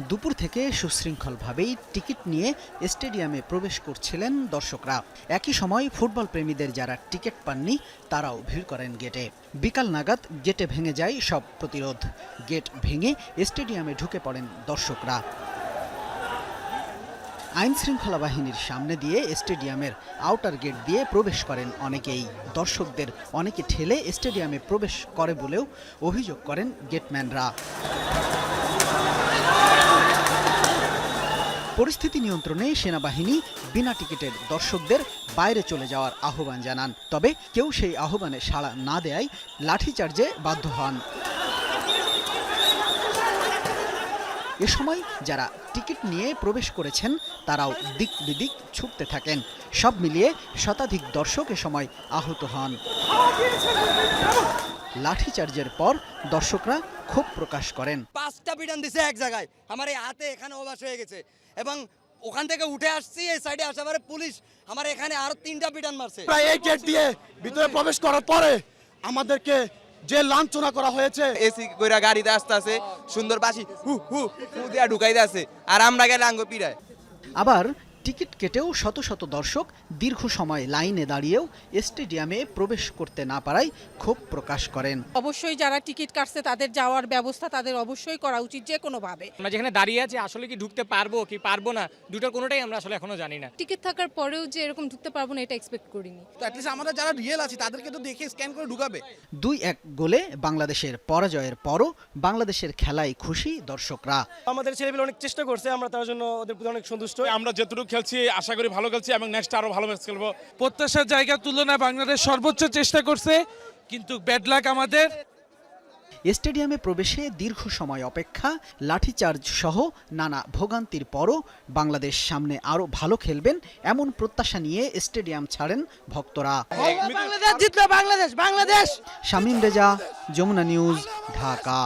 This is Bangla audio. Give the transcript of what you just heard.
দুপুর থেকে সুশৃঙ্খলভাবেই টিকিট নিয়ে স্টেডিয়ামে প্রবেশ করছিলেন দর্শকরা। একই সময় ফুটবল প্রেমীদের যারা টিকিট পাননি, তারাও ভিড় করেন গেটে। বিকাল নাগাদ গেটে ভেঙে যায় সব প্রতিরোধ। গেট ভেঙে স্টেডিয়ামে ঢুকে পড়েন দর্শকরা। আইন শৃঙ্খলা বাহিনীর সামনে দিয়ে স্টেডিয়ামের আউটার গেট দিয়ে প্রবেশ করেন অনেকেই। দর্শকদের অনেকে ঠেলে স্টেডিয়ামে প্রবেশ করে বলেও অভিযোগ করেন গেটম্যানরা। পরিস্থিতি নিয়ন্ত্রণে সেনাবাহিনী বিনা টিকিটের দর্শকদের বাইরে চলে যাওয়ার আহ্বান জানান। তবে কেউ সেই আহ্বানে সাড়া না দেয় লাঠিচার্জে বাধ্য হন। এ সময় যারা টিকিট নিয়ে প্রবেশ করেছেন, তারাও দিক বিদিক ছুটতে থাকেন। সব মিলিয়ে শতাধিক দর্শক এ সময় আহত হন। লাঠিচার্জের পর দর্শকরা ক্ষোভ প্রকাশ করেন। পাঁচটা পিটান দিছে এক জায়গায়। আমার এই হাতে এখানে ওবাস হয়ে গেছে। এবং ওখান থেকে উঠে আসছি এই সাইডে আসার পরে পুলিশ আমার এখানে আরও তিনটা পিটান মারছে। প্রায় এই গেট দিয়ে ভিতরে প্রবেশ করার পরে আমাদেরকে যে লাঞ্ছনা করা হয়েছে এসি কইরা গাড়িতে আসতে আছে সুন্দর বাসি হু হু হু দিয়া ঢুকাইতে আছে আর আমরা গেলে আঙ্গ পিড়ায়। আবার টিকিট কেটেও শত শত দর্শক দীর্ঘ সময় লাইনে দাঁড়িয়েও স্টেডিয়ামে প্রবেশ করতে না পারায় ক্ষোভ প্রকাশ করেন। অবশ্যই যারা টিকিট কাটছে তাদের যাওয়ার ব্যবস্থা তাদের অবশ্যই করা উচিত যে কোনোভাবে। আমরা যেখানে দাঁড়িয়ে আছি আসলে কি ঢুকতে পারব কি পারব না দুটোর কোনোটাই আমরা আসলে এখনও জানি না। টিকিট থাকার পরেও যে এরকম ঢুকতে পারব না এটা এক্সপেক্ট করিনি। তো অ্যাটলিস্ট আমরা যারা রিয়েল আছি তাদেরকে তো দেখে স্ক্যান করে ঢুকাবে। দুই এক গোলে বাংলাদেশের পরাজয়ের পরও বাংলাদেশের খেলায় খুশি দর্শকরা। আমাদের ছেলেপেলে অনেক চেষ্টা করছে আমরা তার জন্য ওদের প্রতি অনেক সন্তুষ্ট। আমরা যতটুকু খেলছি আশা করি ভালো খেলছি এবং নেক্সট আরও ভালো ম্যাচ খেলব। প্রত্যাশার জায়গার তুলনায় বাংলাদেশ সর্বোচ্চ চেষ্টা করছে কিন্তু ব্যাড লাক আমাদের। স্টেডিয়ামে প্রবেশে দীর্ঘ সময় অপেক্ষা লাঠিচার্জ সহ নানা ভোগান্তির পরও বাংলাদেশ সামনে আরও ভালো খেলবেন এমন প্রত্যাশা নিয়ে স্টেডিয়াম ছাড়েন ভক্তরা। জিতবে বাংলাদেশ বাংলাদেশ! শামীম রেজা যমুনা নিউজ ঢাকা।